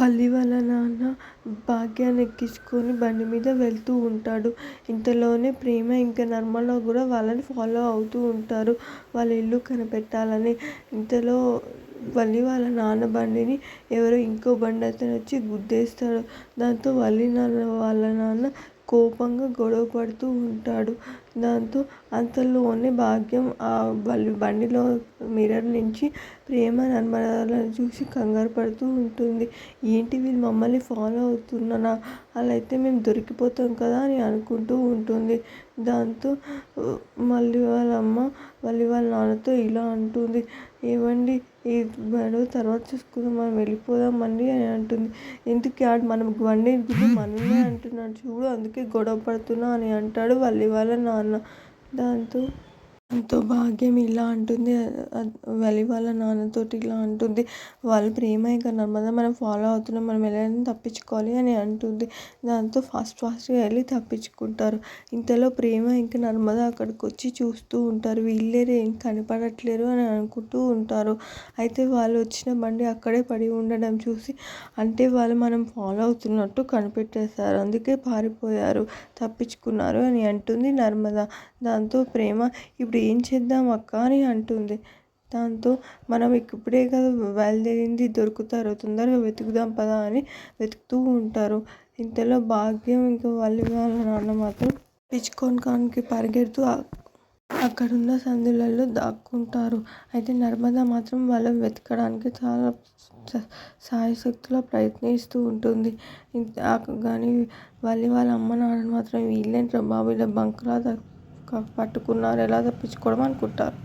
వల్లి వాళ్ళ నాన్న భాగ్యాన్ని ఎక్కించుకొని బండి మీద వెళ్తూ ఉంటాడు. ఇంతలోనే ప్రేమ ఇంకా నర్మల కూడా వాళ్ళని ఫాలో అవుతూ ఉంటారు. వాళ్ళ ఇల్లు కనిపెట్టాలని. ఇంతలో వల్లి వాళ్ళ నాన్న బండిని ఎవరో ఇంకో బండి అతను వచ్చి గుద్దేస్తాడు. దాంతో వల్లి నాన్న వాళ్ళ నాన్న కోపంగా గొడవ పడుతూ ఉంటాడు. దాంతో అంతలోనే భాగ్యం ఆ వాళ్ళ బండిలో మిర్రర్ నుంచి ప్రేమ నిర్మలను చూసి కంగారు పడుతూ ఉంటుంది. ఏంటి వీళ్ళు మమ్మల్ని ఫాలో అవుతున్నానా? అలా అయితే మేము దొరికిపోతాం కదా అని అనుకుంటూ ఉంటుంది. దాంతో మళ్ళీ వాళ్ళ అమ్మ మళ్ళీ వాళ్ళ నాన్నతో ఇలా అంటుంది. ఏమండి ఈ గొడవ తర్వాత చూసుకుందాం మనం వెళ్ళిపోదామండి అని అంటుంది. ఎందుకు ఆడు మనం బండి మనమే అంటున్నాడు. చూడు అందుకే గొడవ పడుతున్నా అని అంటాడు వాళ్ళ వాళ్ళ నాన్న. దాంతో ఎంతో భాగ్యం ఇలా అంటుంది. వల్లి వాళ్ళ నాన్నతోటి ఇలా అంటుంది. వాళ్ళు ప్రేమ ఇంకా నర్మదా మనం ఫాలో అవుతున్నాం మనం ఎలా తప్పించుకోవాలి అని అంటుంది. దాంతో ఫాస్ట్ ఫాస్ట్గా వెళ్ళి తప్పించుకుంటారు. ఇంతలో ప్రేమ ఇంకా నర్మదా అక్కడికి వచ్చి చూస్తూ ఉంటారు. వీళ్ళేరే ఏం కనపడట్లేరు అని అనుకుంటూ ఉంటారు. అయితే వాళ్ళు వచ్చిన బండి అక్కడే పడి ఉండడం చూసి అంటే వాళ్ళు మనం ఫాలో అవుతున్నట్టు కనిపెట్టేశారు. అందుకే పారిపోయారు తప్పించుకున్నారు అని అంటుంది నర్మదా. దాంతో ప్రేమ ఇప్పుడు ఏం చేద్దాం అక్క అని అంటుంది. దాంతో మనం ఇప్పుడే కదా బయలుదేరింది దొరుకుతారు తొందరగా వెతుకుదాం పదా అని వెతుకుతూ ఉంటారు. ఇంతలో భాగ్యం ఇంకా వాళ్ళు వాళ్ళ నాన్న మాత్రం తప్పించుకోవడానికి పరిగెడుతూ అక్కడున్న సందులలో దాక్కుంటారు. అయితే నర్మద మాత్రం వాళ్ళని వెతకడానికి చాలా సాయశక్తిలో ప్రయత్నిస్తూ ఉంటుంది. కానీ వాళ్ళు వాళ్ళ అమ్మ నాన్న మాత్రం వీళ్ళేంట్రా బాబు ఇలా బంకలా పట్టుకున్నారు. ఎలా తప్పించుకోవడం అనుకుంటారు.